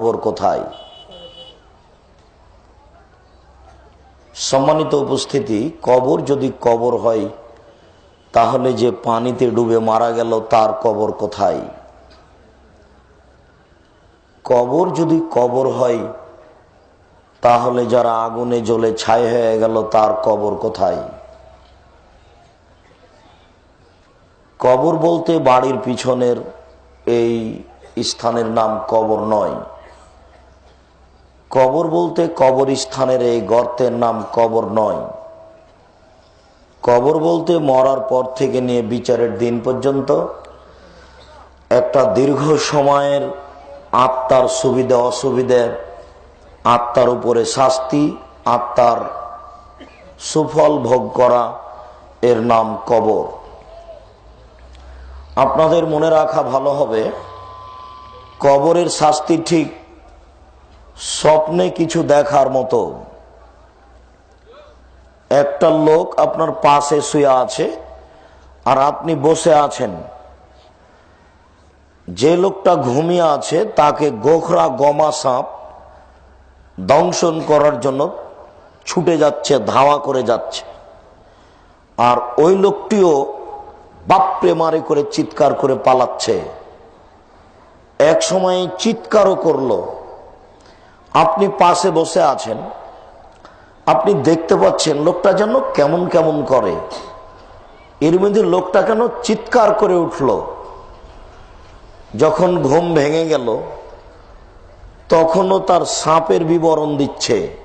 কবর কোথায়? সম্মানিত উপস্থিতি, কবর যদি কবর হয়, তাহলে যে পানিতে ডুবে মারা গেল, তার কবর কোথায়? কবর যদি কবর হয়, তাহলে যারা আগুনে জ্বলে ছাই হয়ে গেল, তার কবর কোথায়? কবর বলতে বাড়ির পিছনের এই স্থানের নাম কবর নয়। কবর বলতে কবর স্থানের এই গর্তের নাম কবর নয়। কবর বলতে মরার পর থেকে নিয়ে বিচারের দিন পর্যন্ত একটা দীর্ঘ সময়ের আত্মার সুবিধা, অসুবিধে, আত্মার উপরে শাস্তি, আত্মার সুফল ভোগ করা এর নাম কবর। আপনাদের মনে রাখা ভালো হবে, কবরের শাস্তি ঠিক স্বপ্নে কিছু দেখার মতো। একটা লোক আপনার পাশে শুয়ে আছে আর আপনি বসে আছেন। যে লোকটা ঘুমিয়ে আছে তাকে গোখরা গমা সাপ দংশন করার জন্য ছুটে যাচ্ছে, ধাওয়া করে যাচ্ছে। আর ওই লোকটিও বাপরে মারে করে চিৎকার করে পালাচ্ছে। এক সময় চিৎকারও করল। আপনি পাশে বসে আছেন, আপনি দেখতে পাচ্ছেন লোকটা যেন কেমন কেমন করে। এর মধ্যে লোকটা কেন চিৎকার করে উঠল। যখন ঘুম ভেঙে গেল, তখনও তার সাপের বিবরণ দিচ্ছে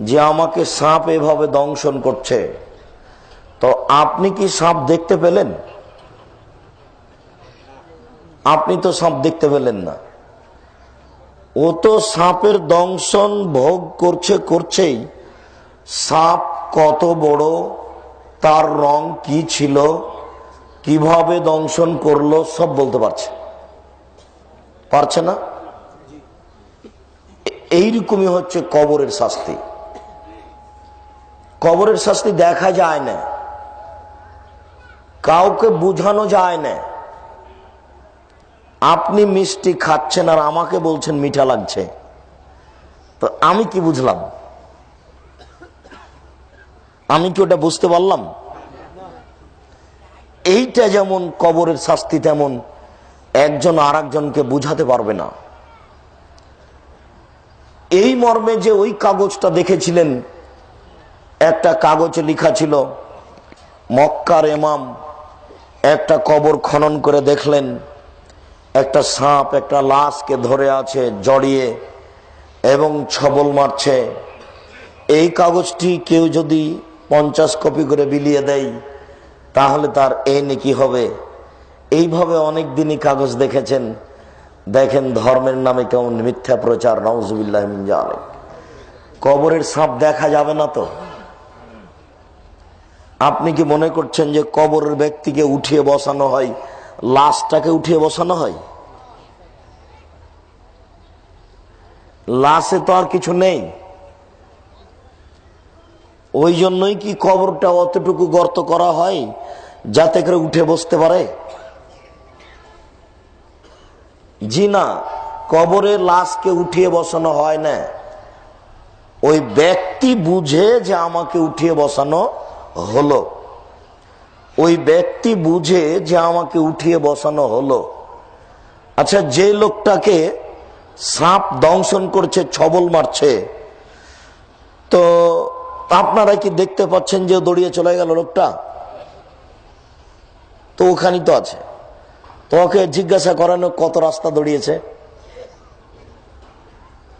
যে আমাকে সাপ এভাবে দংশন করছে। তো আপনি কি সাপ দেখতে পেলেন? আপনি তো সাপ দেখতে পেলেন না। ও তো সাপের দংশন ভোগ করছে, করছেই। সাপ কত বড়, তার রং কি ছিল, কীভাবে দংশন করল, সব বলতে পারছে। পারছে না? এইরকমই হচ্ছে কবরের শাস্তি। কবরের শাস্তি দেখা যায় না। কাউকে বুঝানো যায় না। আপনি মিষ্টি খাচ্ছেন আর আমাকে বলছেন মিঠা লাগছে। তো আমি কি বুঝলাম? আমি কি ওটা বুঝতে পারলাম? এইটা যেমন কবরের শাস্তি, তেমন একজন আর একজনকে বুঝাতে পারবে না। এই মর্মে যে ওই কাগজটা দেখেছিলেন, একটা কাগজে লিখা ছিল, মক্কার এমাম একটা কবর খনন করে দেখলেন একটা সাপ, একটা লাশকে ধরে আছে জড়িয়ে এবং ছবল মারছে। এই কাগজটি কেউ যদি পঞ্চাশ কপি করে বিলিয়ে দেয়, তাহলে তার এ নাকি হবে। এইভাবে অনেক দিনই কাগজ দেখেছেন। দেখেন ধর্মের নামে কেমন মিথ্যা প্রচার নওজুবিল্লাহ কবরের সাপ দেখা যাবে না তো? আপনি কি মনে করছেন যে কবরের ব্যক্তিকে উঠিয়ে বসানো হয় লাশটাকে উঠিয়ে বসানো হয়। লাশে তো আর কিছু নেই। ওই জন্যই কি কবরটা অতটুকু গর্ত করা হয়, যাতে করে উঠে বসতে পারে? জি না, কবরে লাশকে উঠিয়ে বসানো হয় না। ওই ব্যক্তি বুঝে যে আমাকে উঠিয়ে বসানো হলো। ওই ব্যক্তি বুঝে যে আমাকে উঠিয়ে বসানো হলো। আচ্ছা যে লোকটাকে সাপ দংশন করছে, ছবল মারছে, তো আপনারা কি দেখতে পাচ্ছেন যে দড়িয়ে চলে গেল লোকটা? তো ওখানেই তো আছে। তো ওকে জিজ্ঞাসা করানো কত রাস্তা দড়িয়েছে?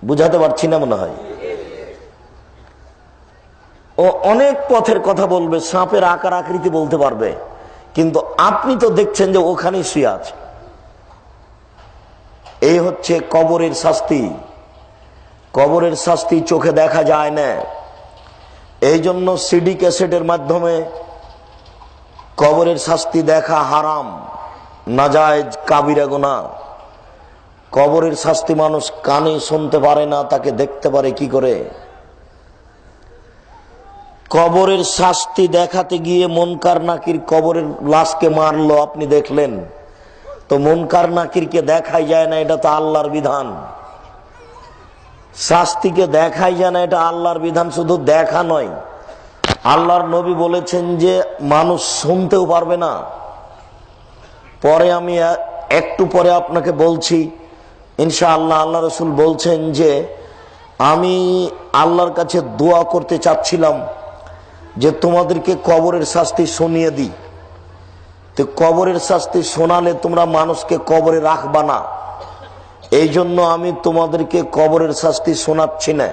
বুঝাতে পারছি না মনে হয়। ও অনেক পথের কথা বলবে, সাপের আকার আকৃতি বলতে পারবে। কিন্তু আপনি তো দেখছেন যে ওখানেই শুয়ে আছে। এই হচ্ছে কবরের শাস্তি। কবরের শাস্তি চোখে দেখা যায় না। এই জন্য সিডি ক্যাসেটের মাধ্যমে কবরের শাস্তি দেখা হারাম না নাজায়জ কাবিরা গোনা কবরের শাস্তি মানুষ কানে শুনতে পারে না, তাকে দেখতে পারে কি করে? কবরের শাস্তি দেখাতে গিয়ে মনকার নাকির কবরের লাশকে মারলো, আপনি দেখলেন? তো মনকার নাকিরকে দেখাই যায় না, এটা তো আল্লাহর বিধান। শাস্তিকে দেখাই যায় না, এটা আল্লাহর বিধান, শুধু দেখা নয়। আল্লাহর নবী বলেছেন যে, মানুষ শুনতেও পারবে না। পরে আমি একটু পরে আপনাকে বলছি ইনশা আল্লাহ আল্লাহ রসুল বলছেন যে, আমি আল্লাহর কাছে দোয়া করতে চাচ্ছিলাম যে তোমাদেরকে কবরের শাস্তি শুনিয়ে দিই। তো কবরের শাস্তি শোনালে তোমরা মানুষকে কবরে রাখবা না। এই জন্য আমি তোমাদেরকে কবরের শাস্তি শোনাচ্ছি না।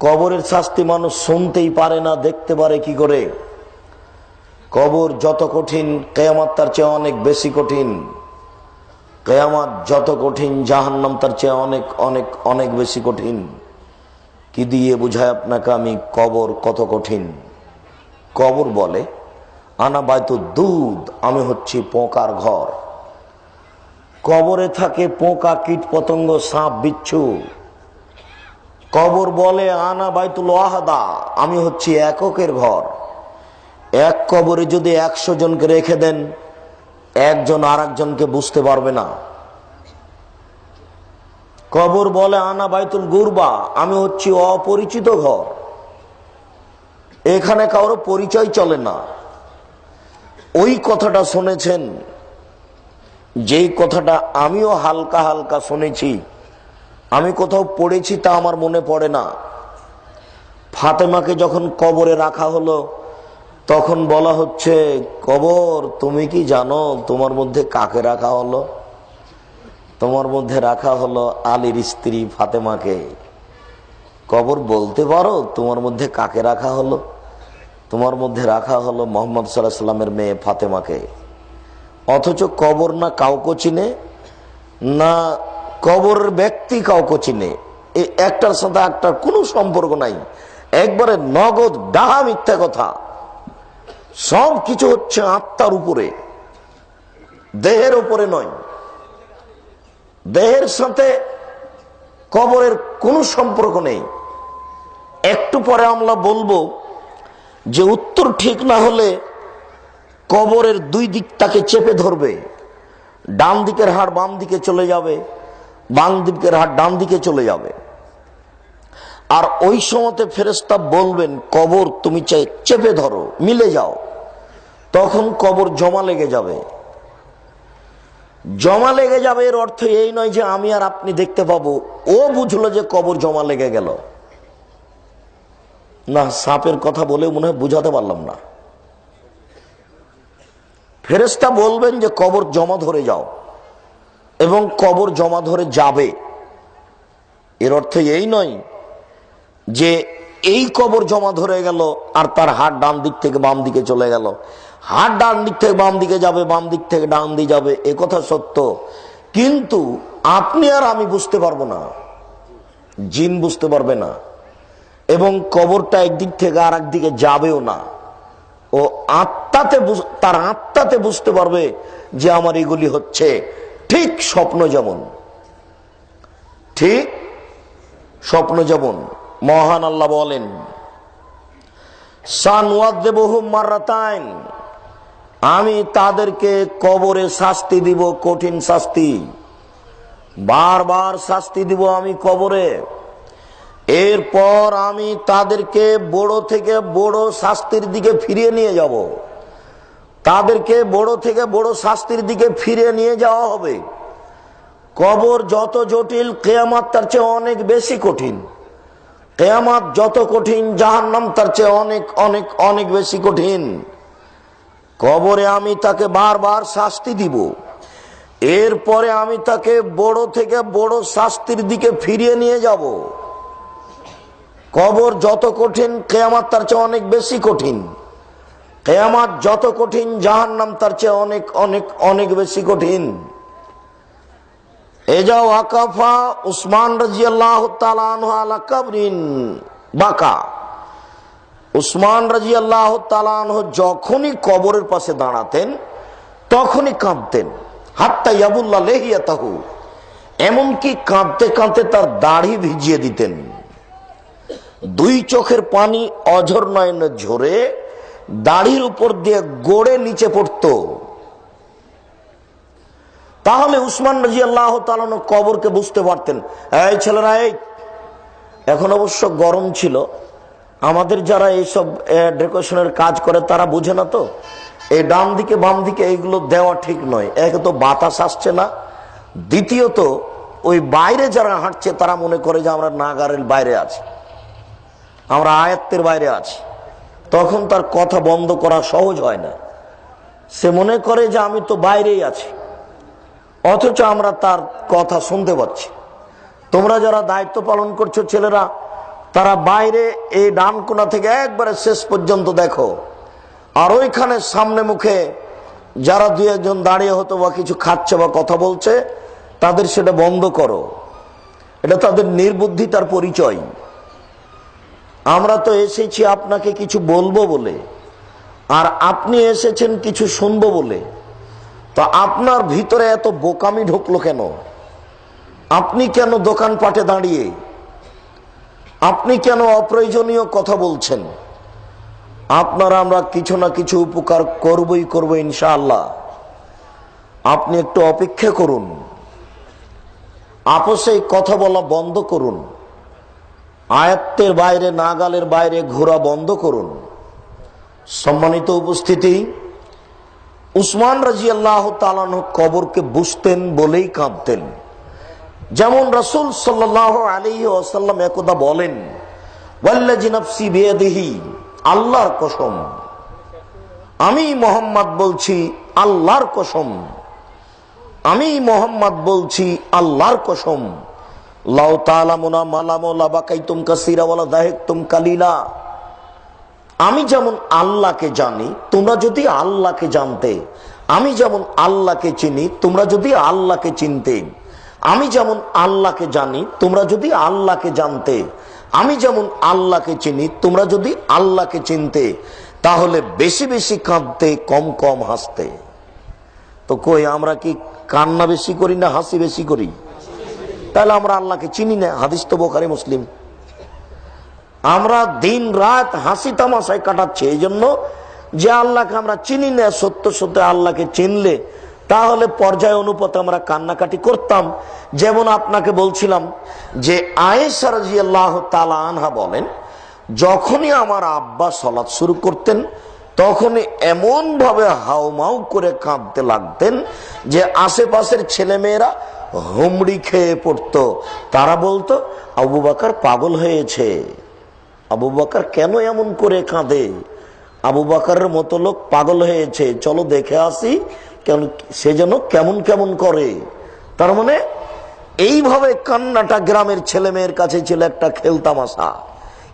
কবরের শাস্তি মানুষ শুনতেই পারে না, দেখতে পারে কি করে? কবর যত কঠিন, কেয়ামাত তার চেয়ে অনেক বেশি কঠিন। কেয়ামাত যত কঠিন, জাহান্নাম তার চেয়ে অনেক অনেক অনেক বেশি কঠিন। কি দিয়ে বুঝায় আপনাকে আমি কবর কত কঠিন? কবর বলে, আনা বাইতো দুধ, আমি হচ্ছি পোকার ঘর। কবরে থাকে পোকা কীট পতঙ্গ, সাপ, বিচ্ছু। কবর বলে, আনা বাইতুল ওয়াহাদা, আমি হচ্ছি এককের ঘর। এক কবরে যদি একশো জনকে রেখে দেন, একজন আর একজনকে বুঝতে পারবে না। কবর বলে, আনা বাইতুল গুরবা, আমি হচ্ছি অপরিচিত ঘর। এখানে কারও পরিচয় চলে না। ওই কথাটা শুনেছেন, যেই কথাটা আমিও হালকা হালকা শুনেছি, আমি কোথাও পড়েছি তা আমার মনে পড়ে না। ফাতেমাকে যখন কবরে রাখা হলো, তখন বলা হচ্ছে, কবর, তুমি কি জানো তোমার মধ্যে কাকে রাখা হলো? তোমার মধ্যে রাখা হলো আলীর স্ত্রী ফাতেমাকে। কবর বলতে পারো, তোমার মধ্যে কাকে রাখা হলো? তোমার মধ্যে রাখা হলো মোহাম্মদ সাল্লাহ সাল্লামের মেয়ে ফাতেমাকে। অথচ কবর না কাউকে চিনে, না কবরের ব্যক্তি কাউকে চিনে। এই একটার সাথে একটার কোনো সম্পর্ক নাই। একবারে নগদ ডাহা মিথ্যা কথা। সব কিছু হচ্ছে আত্মার উপরে। দেহের উপরে নয়। দেহের সাথে কবরের কোনো সম্পর্ক নেই। একটু পরে আমরা বলব যে উত্তর ঠিক না হলে কবরের দুই দিক তাকে চেপে ধরবে। ডান দিকের হাড় বাম দিকে চলে যাবে, বাম দিকের হাড় ডান দিকে চলে যাবে। আর ওই সময়তে ফেরেস্তা বলবেন, কবর তুমি চাই চেপে ধরো, মিলে যাও। তখন কবর জমা লেগে যাবে। জমা লেগে যাবে এর অর্থ এই নয় যে আমি আর আপনি দেখতে পাবো। ও বুঝলো যে কবর জমা লেগে গেল। না, সাপের কথা বলে মনে হয় বুঝাতে পারলাম না। ফেরেস্তা বলবেন যে, কবর জমা ধরে যাও। এবং কবর জমা ধরে যাবে। এর অর্থ এই নয় যে, এই কবর জমা ধরে গেল আর তার হাত ডান দিক থেকে বাম দিকে চলে গেল। হাত ডান দিক থেকে বাম দিকে যাবে, বাম দিক থেকে ডান দিকে যাবে, এ কথা সত্য। কিন্তু আপনি আর আমি বুঝতে পারব না। জিন বুঝতে পারবে না। এবং কবরটা একদিক থেকে আর একদিকে যাবেও না। ও আত্মাতে তার আত্মাতে বুঝতে পারবে যে আমার এগুলি হচ্ছে ঠিক স্বপ্ন যেমন। ঠিক স্বপ্ন যেমন। মহান আল্লাহ বলেন আমি তাদেরকে কবরে শাস্তি দিব, কঠিন শাস্তি। বারবার শাস্তি দিব আমি কবরে। এরপর আমি তাদেরকে বড় থেকে বড় শাস্তির দিকে ফিরিয়ে নিয়ে যাব। তাদেরকে বড় থেকে বড় শাস্তির দিকে ফিরিয়ে নিয়ে যাওয়া হবে। কবর যত জটিল, কেয়ামাত তার চেয়ে অনেক বেশি কঠিন। কেয়ামাত যত কঠিন, জাহান্নাম তার চেয়ে অনেক অনেক অনেক বেশি কঠিন। কবরে আমি তাকে বারবার শাস্তি দিব। এরপরে আমি তাকে বড় থেকে বড় শাস্তির দিকে ফিরিয়ে নিয়ে যাব। কবর যত কঠিন, কেয়ামাত তার চেয়ে অনেক বেশি কঠিন। কেয়ামাত যত কঠিন, জাহান্নাম তার চেয়ে অনেক অনেক অনেক বেশি কঠিন। এজাও আকাফা উসমান রাজি আল্লাহ আলা কাবরিন বাকা। উসমান রাজি আল্লাহ তালানহ যখনই কবরের পাশে দাঁড়াতেন, তখনই কাঁদতেন। হাত্তা ইয়াবুল্লাহ লেহিয়া তাহু এমনকি কাঁদতে কাঁদতে তার দাড়ি ভিজিয়ে দিতেন। দুই চোখের পানি অঝর নয়নে ঝরে, দাড়ির উপর দিয়ে গড়ে নিচে পড়তো। তাহলে উসমান রাজি আল্লাহ তালানো কবরকে বুঝতে পারতেন, এই ছেলেরা, এই, এখন অবশ্য গরম ছিল, আমাদের যারা এইসব ডেকোরেশনের কাজ করে তারা বুঝে না তো? এই ডান দিকে, বাম দিকে এইগুলো দেওয়া ঠিক নয়। একে তো বাতাস আসছে না। দ্বিতীয়ত, ওই বাইরে যারা হাঁটছে তারা মনে করে যে আমরা নাগারের বাইরে আছি। আমরা আয়ত্তের বাইরে আছি। তখন তার কথা বন্ধ করা সহজ হয় না। সে মনে করে যে আমি তো বাইরেই আছি। অথচ আমরা তার কথা শুনতে পাচ্ছি। তোমরা যারা দায়িত্ব পালন করছ ছেলেরা, তারা বাইরে এই ডান কোনা থেকে একবারে শেষ পর্যন্ত দেখো। আর ওইখানে সামনে মুখে যারা দু একজন দাঁড়িয়ে হতো বা কিছু খাচ্ছে বা কথা বলছে, তাদের সেটা বন্ধ করো। এটা তাদের নির্বুদ্ধিতার পরিচয়। আমরা তো এসেছি আপনাকে কিছু বলব বলে, আর আপনি এসেছেন কিছু শুনব বলে। তো আপনার ভিতরে এত বোকামি ঢুকলো কেন? আপনি কেন দোকানপাটে দাঁড়িয়ে? আপনি কেন অপ্রয়োজনীয় কথা বলছেন? আপনারা আমরা কিছু না কিছু উপকার করবই করব ইনশাআল্লাহ। আপনি একটু অপেক্ষা করুন। আপোষে কথা বলা বন্ধ করুন। আয়ত্তের বাইরে, নাগালের বাইরে ঘোরা বন্ধ করুন। সম্মানিত উপস্থিতি, উসমান রাজি আল্লাহ তালান কবরকে বুঝতেন বলেই কাঁদতেন। যেমন রসুল সাল্লাহ আলী ওসাল্লাম একদা বলেন, ওয়াল্লাজি বিয়েদিহি, আল্লাহর কসম। আমি মোহাম্মদ বলছি, আল্লাহর কসম। আমি মোহাম্মদ বলছি, আল্লাহর কসম। আমি যেমন আল্লাহকে জানি, তোমরা যদি আল্লাহকে জানতে, আমি যেমন আল্লাহকে চিনি, তোমরা যদি আল্লাহকে চিনতে। আমি যেমন আল্লাহকে জানি, তোমরা যদি আল্লাহকে জানতে। আমি যেমন আল্লাহকে চিনি, তোমরা যদি আল্লাহকে চিনতে, তাহলে বেশি বেশি কাঁদতে, কম কম হাসতে। তো কই, আমরা কি কান্না বেশি করি না হাসি বেশি করি? তাহলে আমরা আল্লাহকে চিনি না। হাদিস তো বোখারি, মুসলিম। আমরা দিন রাত হাসি তামাশায় কাটাচ্ছি। এই জন্য যে আল্লাহকে আমরা চিনি না, সত্য সত্য আল্লাহকে চিনলে, তাহলে পর্যায় অনুপাতে আমরা কান্নাকাটি করতাম। যেমন আপনাকে বলছিলাম যে আনহা বলেন, যখনই আমার আব্বা সলাৎ শুরু করতেন, তখনই এমন ভাবে হাউমাউ করে কাঁদতে লাগতেন যে আশেপাশের ছেলেমেয়েরা হুমড়ি খেয়ে পড়তো। তারা বলতো, আবু বাকার পাগল হয়েছে। আবু বাকার কেন এমন করে কাঁদে? আবু বাকারের মতো লোক পাগল হয়েছে। চলো দেখে আসি কেন, সে যেন কেমন কেমন করে। তার মানে এইভাবে কান্নাটা গ্রামের ছেলে মেয়ের কাছে ছিল একটা খেলতামাশা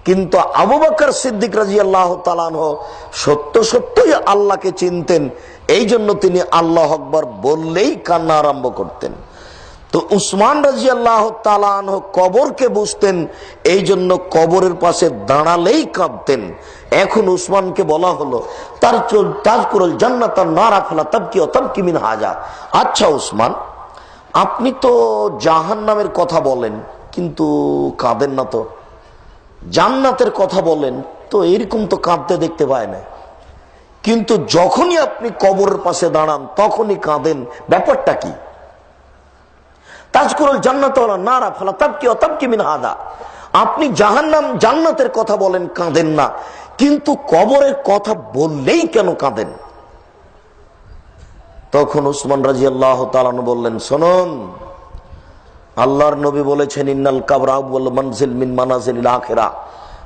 কিন্তু আবু বাকর সিদ্দিক রাজি আল্লাহ তালানহ সত্য সত্যই আল্লাহকে চিনতেন। এই জন্য তিনি আল্লাহ আকবর বললেই কান্না আরম্ভ করতেন। তো উসমান রাজি আল্লাহ তালানহ কবরকে বুঝতেন এই জন্য কবরের পাশে দাঁড়ালেই কাঁদতেন। এখন উসমানকে বলা হলো, তার তাজ করল জান্নাত নারা ফেলা তবকি অতবকি মিন হাজা। আচ্ছা উসমান, আপনি তো জাহান নামের কথা বলেন, কিন্তু কাঁদেন না তো। জান্নাতের কথা বলেন, তো এরকম তো কাঁদতে দেখতে পায় না। কিন্তু যখনই আপনি কবরের পাশে দাঁড়ান, তখনই কাঁদেন। ব্যাপারটা কি? তাজকুরুল জান্নাত নারা, ফালা তাবকি অতাবকি মিন হাদা। আপনি জাহান্নাম, জান্নাতের কথা বলেন, কাঁদেন না। কিন্তু কবরের কথা বললেই কেন কাঁদেন? তখন উসমান রাজি আল্লাহ তালান বললেন, শোনন, আল্লাহর নবী বলেছেন, ইন্নাল কাবরা মনজিল মিন মানাজিল আখেরা।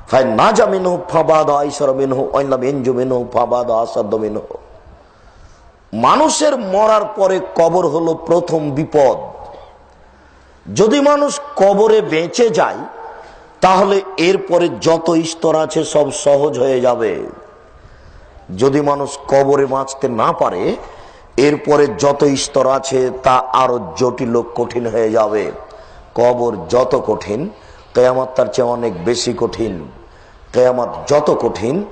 ফাই নাজা মিনহু ফাবাদ আইসর মিনহু অইলাম এনজু মিনহু ফাবাদ আসাদ মিনহু। মানুষের মরার পরে কবর হলো প্রথম বিপদ। যদি মানুষ কবরে বেঁচে যায়, তাহলে এরপরে যত স্তর আছে সব সহজ হয়ে যাবে। যদি মানুষ কবরে বাঁচতে না পারে, এরপরে যত স্তর আছে তা আরও জটিল কঠিন হয়ে যাবে। কবর যত কঠিন, কেয়ামত তার চেয়ে অনেক বেশি কঠিন। কেয়ামত যত কঠিন,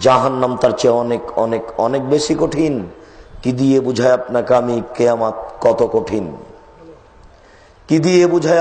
জাহান্নাম তার চেয়ে অনেক অনেক অনেক বেশি কঠিন। কি দিয়ে বুঝায় আপনাকে আমি কেয়ামত কত কঠিন? কি দিয়ে বুঝায়